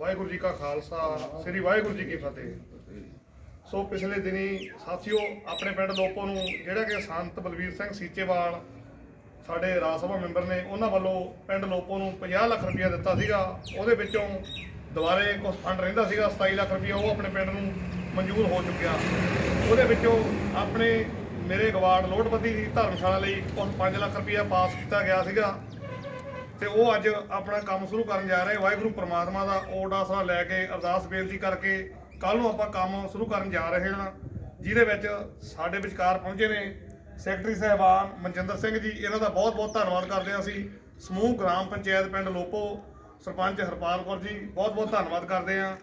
ਵਾਹਿਗੁਰੂ ਜੀ ਕਾ ਖਾਲਸਾ, ਸ੍ਰੀ ਵਾਹਿਗੁਰੂ ਜੀ ਕੀ ਫਤਿਹ। ਸੋ ਪਿਛਲੇ ਦਿਨੀ ਸਾਥੀਓ, ਆਪਣੇ ਪਿੰਡ ਲੋਪੋ ਨੂੰ ਜਿਹੜਾ ਕਿ ਸੰਤ ਬਲਵੀਰ ਸਿੰਘ ਸੀਚੇਵਾਲ, ਸਾਡੇ ਰਾਜ ਸਭਾ ਮੈਂਬਰ ਨੇ, ਉਹਨਾਂ ਵੱਲੋਂ ਪਿੰਡ ਲੋਪੋ ਨੂੰ 50 ਲੱਖ ਰੁਪਇਆ ਦਿੱਤਾ ਸੀਗਾ। ਉਹਦੇ ਵਿੱਚੋਂ ਦੁਬਾਰੇ ਕੁਝ ਫੰਡ ਰਹਿੰਦਾ ਸੀਗਾ 27 ਲੱਖ ਰੁਪਇਆ ਉਹ ਆਪਣੇ ਪਿੰਡ ਨੂੰ ਮਨਜ਼ੂਰ ਹੋ ਚੁੱਕਿਆ। ਉਹਦੇ ਵਿੱਚੋਂ ਆਪਣੇ ਮੇਰੇ ਗਵਾੜ ਲੋਟਬੱਦੀ ਦੀ ਧਰਮਸ਼ਾਲਾ ਲਈ ਕੁਝ 5 ਲੱਖ ਰੁਪਇਆ ਪਾਸ ਕੀਤਾ ਗਿਆ ਸੀਗਾ। ਤੇ ਉਹ ਅੱਜ ਆਪਣਾ ਕੰਮ ਸ਼ੁਰੂ ਕਰਨ ਜਾ ਰਹੇ। ਵਾਹਿਗੁਰੂ ਪ੍ਰਮਾਤਮਾ ਦਾ ਓਟ ਆਸਰਾ ਲੈ ਕੇ ਅਰਦਾਸ ਬੇਨਤੀ ਕਰਕੇ ਕੱਲ ਨੂੰ ਆਪਾਂ ਕੰਮ ਸ਼ੁਰੂ ਕਰਨ ਜਾ ਰਹੇ ਹਾਂ, ਜਿਹਦੇ ਵਿੱਚ ਸਾਡੇ ਵਿਚਕਾਰ ਪਹੁੰਚੇ ਨੇ ਸੈਕਟਰੀ ਸਾਹਿਬਾਨ ਮਨਜਿੰਦਰ ਸਿੰਘ ਜੀ। ਇਹਨਾਂ ਦਾ ਬਹੁਤ ਬਹੁਤ ਧੰਨਵਾਦ ਕਰਦੇ ਹਾਂ ਅਸੀਂ। ਸਮੂਹ ਗ੍ਰਾਮ ਪੰਚਾਇਤ ਪਿੰਡ ਲੋਪੋ, ਸਰਪੰਚ ਹਰਪਾਲ ਕੌਰ ਜੀ, ਬਹੁਤ ਬਹੁਤ ਧੰਨਵਾਦ ਕਰਦੇ ਹਾਂ।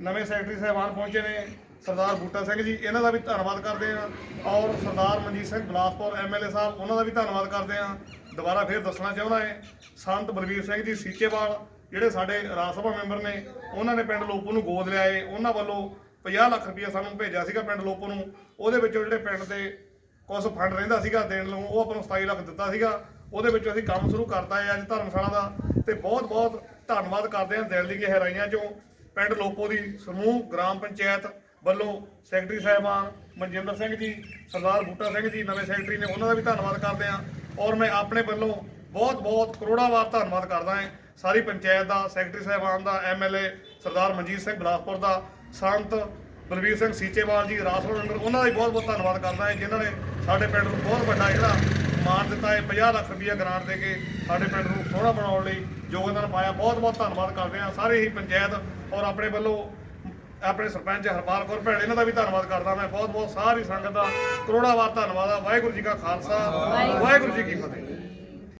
ਨਵੇਂ ਸੈਕਟਰੀ ਸਾਹਿਬਾਨ ਪਹੁੰਚੇ ਨੇ, ਸਰਦਾਰ ਬੂਟਾ ਸਿੰਘ ਜੀ। ਇਹਨਾਂ ਦਾ ਵੀ ਧੰਨਵਾਦ ਕਰਦੇ ਹਾਂ। ਔਰ ਸਰਦਾਰ ਮਨਜੀਤ ਸਿੰਘ ਬਲਾਸਪੁਰ ਐਮਐਲਏ ਸਾਹਿਬ, ਉਹਨਾਂ ਦਾ ਵੀ ਧੰਨਵਾਦ ਕਰਦੇ ਹਾਂ। ਦੁਬਾਰਾ ਫੇਰ ਦੱਸਣਾ ਚਾਹੁੰਦਾ ਹੈ, ਸੰਤ ਬਲਵੀਰ ਸਿੰਘ ਜੀ ਸੀਚੇਵਾਲ, ਜਿਹੜੇ ਸਾਡੇ ਰਾਜ ਸਭਾ ਮੈਂਬਰ ਨੇ, ਉਹਨਾਂ ਨੇ ਪਿੰਡ ਲੋਪੋ ਨੂੰ ਗੋਦ ਲਿਆ ਏ ਉਹਨਾਂ ਵੱਲੋਂ 50 ਲੱਖ ਰੁਪਏ ਸਾਨੂੰ ਭੇਜਿਆ ਸੀਗਾ ਪਿੰਡ ਲੋਪੋ ਨੂੰ। ਉਹਦੇ ਵਿੱਚੋਂ ਜਿਹੜੇ ਪਿੰਡ ਦੇ ਕੁਝ ਫੰਡ ਰਹਿੰਦਾ ਸੀਗਾ ਦੇਣ ਨੂੰ, ਉਹ ਆਪਾਂ ਨੂੰ 27 ਲੱਖ ਦਿੱਤਾ ਸੀਗਾ। ਉਹਦੇ ਵਿੱਚੋਂ ਅਸੀਂ ਕੰਮ ਸ਼ੁਰੂ ਕਰਤਾ ਹੈ ਅੱਜ ਧਰਮਸ਼ਾਲਾ ਦਾ, ਤੇ ਬਹੁਤ ਬਹੁਤ ਧੰਨਵਾਦ ਕਰਦੇ ਹਾਂ ਦਿਲ ਦੀ ਗਹਿਰਾਈਆਂ ਚੋਂ। ਪਿੰਡ ਲੋਪੋ ਦੀ ਸਮੂਹ, ਗ੍ਰਾਮ ਪੰਚਾਇਤ ਵੱਲੋਂ ਸੈਕਟਰੀ ਸਾਹਿਬਾਨ ਮਨਜਿੰਦਰ ਸਿੰਘ ਜੀ, ਸਰਦਾਰ ਬੂਟਾ ਸਿੰਘ ਜੀ, ਨਵੇਂ ਸੈਕਟਰੀ ਨੇ, ਉਹਨਾਂ ਦਾ ਵੀ ਧੰਨਵਾਦ ਕਰਦੇ ਹਾਂ। ਔਰ ਮੈਂ ਆਪਣੇ ਵੱਲੋਂ ਬਹੁਤ ਬਹੁਤ ਕਰੋੜਾਂ ਵਾਰ ਧੰਨਵਾਦ ਕਰਦਾ ਹਾਂ ਸਾਰੀ ਪੰਚਾਇਤ ਦਾ, ਸੈਕਟਰੀ ਸਾਹਿਬਾਨ ਦਾ ਐਮਐਲਏ ਸਰਦਾਰ ਮਨਜੀਤ ਸਿੰਘ ਬਲਾਸਪੁਰ ਦਾ, ਸੰਤ ਬਲਵੀਰ ਸਿੰਘ ਸੀਚੇਵਾਲ ਜੀ ਰਾਸਪੁਰ ਮੈਂਬਰ, ਉਹਨਾਂ ਦਾ ਵੀ ਬਹੁਤ ਬਹੁਤ ਧੰਨਵਾਦ ਕਰਦਾ ਹਾਂ ਜਿਨ੍ਹਾਂ ਨੇ ਸਾਡੇ ਪਿੰਡ ਨੂੰ ਬਹੁਤ ਵੱਡਾ ਜਿਹੜਾ ਮਾਨ ਦਿੱਤਾ ਹੈ 50 ਲੱਖ ਰੁਪਈਆ ਗ੍ਰਾਂਟ ਦੇ ਕੇ ਸਾਡੇ ਪਿੰਡ ਨੂੰ ਸੋਹਣਾ ਬਣਾਉਣ ਲਈ ਯੋਗਦਾਨ ਪਾਇਆ। ਬਹੁਤ ਬਹੁਤ ਧੰਨਵਾਦ ਕਰਦੇ ਹਾਂ। ਸਾਰੇ ਹੀ ਪੰਚਾਇਤ ਔਰ ਆਪਣੇ ਵੱਲੋਂ ਆਪਣੇ ਸਰਪੰਚ ਹਰਪਾਲ ਕੌਰ ਭੈਣ ਇਹਨਾਂ ਦਾ ਵੀ ਧੰਨਵਾਦ ਕਰਦਾ ਮੈਂ। ਬਹੁਤ ਬਹੁਤ ਸਾਰੀ ਸੰਗਤ ਦਾ ਕਰੋੜਾਂ ਵਾਰ ਧੰਨਵਾਦ ਆ। ਵਾਹਿਗੁਰੂ ਜੀ ਕਾ ਖਾਲਸਾ ਵਾਹਿਗੁਰੂ ਜੀ ਕੀ ਫਤਿਹ।